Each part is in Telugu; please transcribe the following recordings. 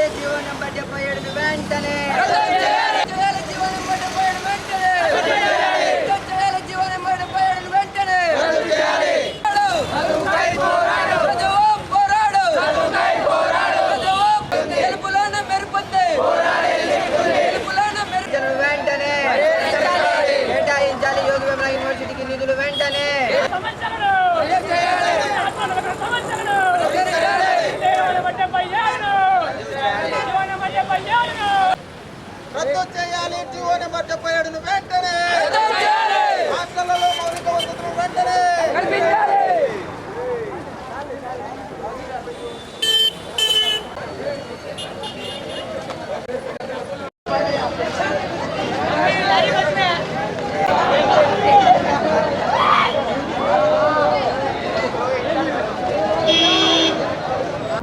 చేయాలి జీవో నెంబర్ డెబ్బై ఏడుని వెంటనే చేయాలి జీవో నెంబర్ డెబ్బై ఏడు వెంటనే చేయాలి జీవో నెంబర్ డెబ్బై ఏడుని వెంటనే ప్రజావాప్ పోరాడు ప్రజావాప్ గెలుపులోనే మెరుపుంది గెలుపులోనే మెరుపు వెంటనే కేటాయించాలి యోగి వేమన యూనివర్సిటీకి నిధులు వెంటనే సమస్యలను ఆత్మహత్యల సమస్యలను జీవన మధ్య పయ్యాలను జీవన మధ్య పయ్యాలను రద్దు చేయాలి జీవో నెంబర్ డెబ్బై ఏడును వెంటనే. హాస్టళ్ళలో మౌలిక వసతులు వెంటనే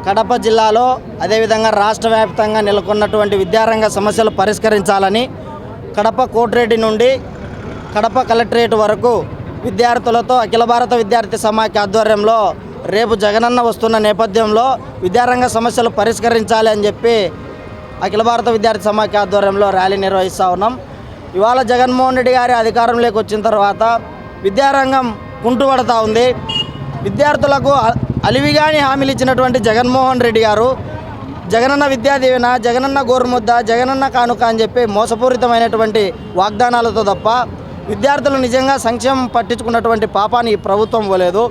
కడప జిల్లాలో అదేవిధంగా రాష్ట్ర వ్యాప్తంగా నెలకొన్నటువంటి విద్యారంగ సమస్యలు పరిష్కరించాలని కడప కోటిరెడ్డి నుండి కడప కలెక్టరేట్ వరకు విద్యార్థులతో అఖిల భారత విద్యార్థి సమాఖ్య ఆధ్వర్యంలో రేపు జగనన్న వస్తున్న నేపథ్యంలో విద్యారంగ సమస్యలు పరిష్కరించాలి అని చెప్పి అఖిల భారత విద్యార్థి సమాఖ్య ఆధ్వర్యంలో ర్యాలీ నిర్వహిస్తూ ఉన్నాం. ఇవాళ జగన్మోహన్ రెడ్డి గారి అధికారంలోకి వచ్చిన తర్వాత విద్యారంగం కుంటుపడతా ఉంది. విద్యార్థులకు అలివిగాని హామీలు ఇచ్చినటువంటి జగన్మోహన్ రెడ్డి గారు జగనన్న విద్యా దీవెన జగనన్న గోరుముద్ద జగనన్న కానుక అని చెప్పి మోసపూరితమైనటువంటి వాగ్దానాలతో తప్ప విద్యార్థులు నిజంగా సంక్షేమం పట్టించుకున్నటువంటి పాపాన్ని ఈ ప్రభుత్వం పోలేదు.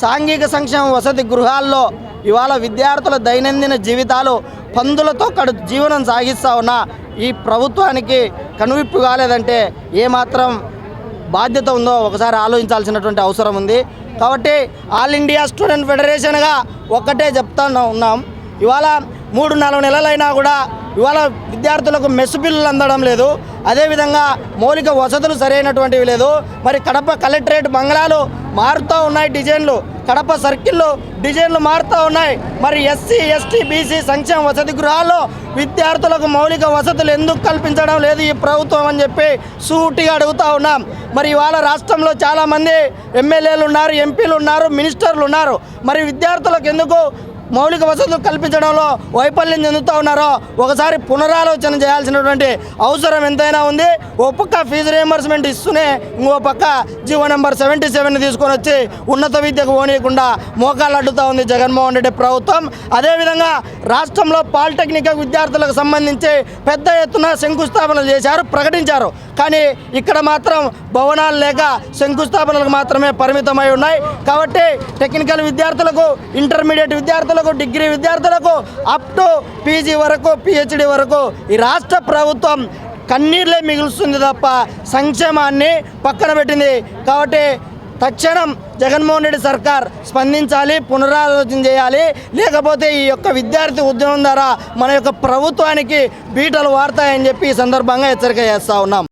సాంఘిక సంక్షేమ వసతి గృహాల్లో ఇవాళ విద్యార్థుల దైనందిన జీవితాలు పందులతో కడు జీవనం సాగిస్తా ఉన్న ఈ ప్రభుత్వానికి కనువిప్పు కాలేదంటే ఏమాత్రం బాధ్యత ఉందో ఒకసారి ఆలోచించాల్సినటువంటి అవసరం ఉంది. కాబట్టి ఆల్ ఇండియా స్టూడెంట్ ఫెడరేషన్గా ఒక్కటే చెప్తా ఉన్నాం. ఇవాళ మూడు నాలుగు నెలలైనా కూడా ఇవాళ విద్యార్థులకు మెస్సు బిల్లులు అందడం లేదు. అదేవిధంగా మౌలిక వసతులు సరైనటువంటివి లేదు. మరి కడప కలెక్టరేట్ బంగ్లాలు మారుతూ ఉన్నాయి డిజైన్లు. కడప సర్కిల్లో డిజైన్లు మారుతూ ఉన్నాయి. మరి ఎస్సీ ఎస్టీ బీసీ సంక్షేమ వసతి గృహాల్లో విద్యార్థులకు మౌలిక వసతులు ఎందుకు కల్పించడం లేదు ఈ ప్రభుత్వం అని చెప్పి సూటిగా అడుగుతూ ఉన్నాం. మరి ఇవాళ రాష్ట్రంలో చాలామంది ఎమ్మెల్యేలు ఉన్నారు ఎంపీలు ఉన్నారు మినిస్టర్లు ఉన్నారు. మరి విద్యార్థులకు ఎందుకు మౌలిక వసతులు కల్పించడంలో వైఫల్యం చెందుతూ ఉన్నారో ఒకసారి పునరాలోచన చేయాల్సినటువంటి అవసరం ఎంతైనా ఉంది. ఓ పక్క ఫీజు రియంబర్స్మెంట్ ఇస్తూనే ఇంకో పక్క జీవో నెంబర్ సెవెంటీ సెవెన్ తీసుకొని వచ్చి ఉన్నత విద్యకు పోనీయకుండా మోకాలు అడ్డుతూ ఉంది జగన్మోహన్ రెడ్డి ప్రభుత్వం. అదేవిధంగా రాష్ట్రంలో పాలిటెక్నిక్ విద్యార్థులకు సంబంధించి పెద్ద ఎత్తున శంకుస్థాపనలు చేశారు ప్రకటించారు. కానీ ఇక్కడ మాత్రం భవనాలు లేక శంకుస్థాపనలకు మాత్రమే పరిమితమై ఉన్నాయి. కాబట్టి టెక్నికల్ విద్యార్థులకు ఇంటర్మీడియట్ విద్యార్థులకు డిగ్రీ విద్యార్థులకు అప్ టు పీజీ వరకు పిహెచ్డి వరకు ఈ రాష్ట్ర ప్రభుత్వం కన్నీర్లే మిగులుస్తుంది తప్ప సంక్షేమాన్ని పక్కన పెట్టింది. కాబట్టి తక్షణం జగన్మోహన్ రెడ్డి సర్కార్ స్పందించాలి పునరాలోచన చేయాలి. లేకపోతే ఈ యొక్క విద్యార్థి ఉద్యమం ద్వారా మన యొక్క ప్రభుత్వానికి బీటలు వాడతాయని చెప్పి ఈ సందర్భంగా హెచ్చరిక చేస్తూ ఉన్నాం.